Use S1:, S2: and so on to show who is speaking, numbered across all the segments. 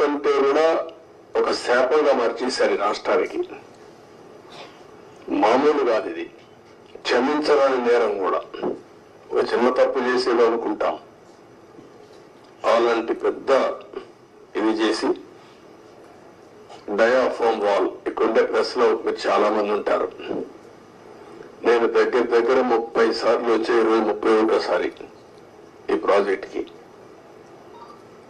S1: కంటే కూడా ఒక శాపంగా మార్చేశారు ఈ రాష్ట్రానికి. మామూలు కాదు ఇది. క్షమించరాని నేరం కూడా. ఒక చిన్న తప్పు చేసేదో అనుకుంటాం. అలాంటి పెద్ద ఇది చేసి డయాఫామ్ వాల్ ఇక్కడుండే ప్రెస్లో మీరు చాలా మంది ఉంటారు. నేను దగ్గర దగ్గర ముప్పై సార్లు వచ్చే ఇరవై ముప్పై ఒకటోసారి ఈ ప్రాజెక్ట్కి.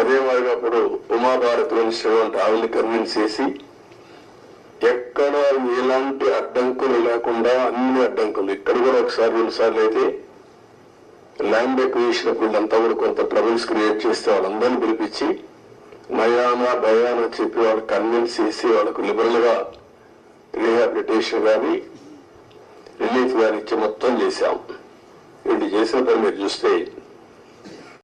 S1: అదే మాదిరిగా అప్పుడు ఉమాభారత్ మినిస్టర్ అంటే ఆవిడని కన్విన్స్ చేసి ఎక్కడ ఎలాంటి అడ్డంకులు లేకుండా అన్ని అడ్డంకులు ఇక్కడ కూడా ఒకసారి రెండుసార్లు అయితే ల్యాండ్ ఎక్విజిషన్ అప్పుడు వీళ్ళంతా కూడా కొంత ట్రబుల్స్ క్రియేట్ చేస్తే వాళ్ళందరినీ పిలిపించి నయానా భయానా చెప్పి వాళ్ళు కన్విన్స్ చేసి వాళ్ళకు లిబరల్గా రీహాబిలిటేషన్ కానీ రిలీఫ్ కానీ ఇచ్చి మొత్తం చేశాం. ఇది చేసిన పని మీరు చూస్తే